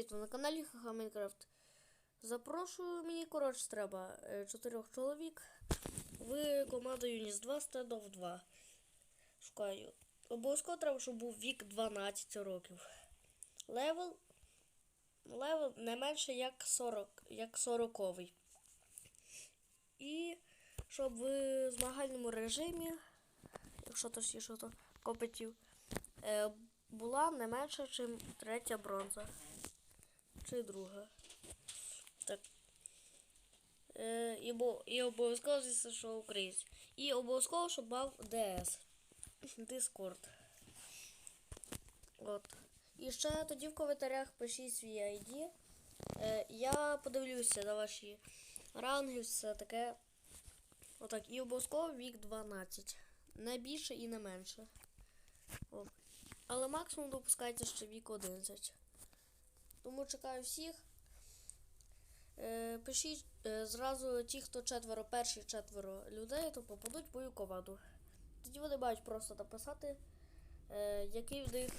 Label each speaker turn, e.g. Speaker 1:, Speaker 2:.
Speaker 1: привіт! Ви на каналі Хаха Майнкрафт. Запрошую мені коротше треба е, чотирьох чоловік. Ви командою Ніс 2 стендов 2. Шукаю. Обов'язково треба, щоб був вік 12 років. Левел. Левел не менше як 40, як 40 І щоб в змагальному режимі, якщо точніше, то копитів, е, була не менша, ніж третя бронза. Чи друга. Так. Е, і, і обов'язково, що українець. І обов'язково, щоб мав ДС. Дискорд. От. І ще тоді в коментарях пишіть свій ID. Е, я подивлюся на ваші ранги, все таке. Отак. І обов'язково вік 12. Не більше і не менше. О. Але максимум допускається ще вік 11. Тому чекаю всіх. Е, пишіть е, зразу ті, хто четверо, перші четверо людей, то попадуть в мою команду. Тоді вони мають просто написати, е, який в них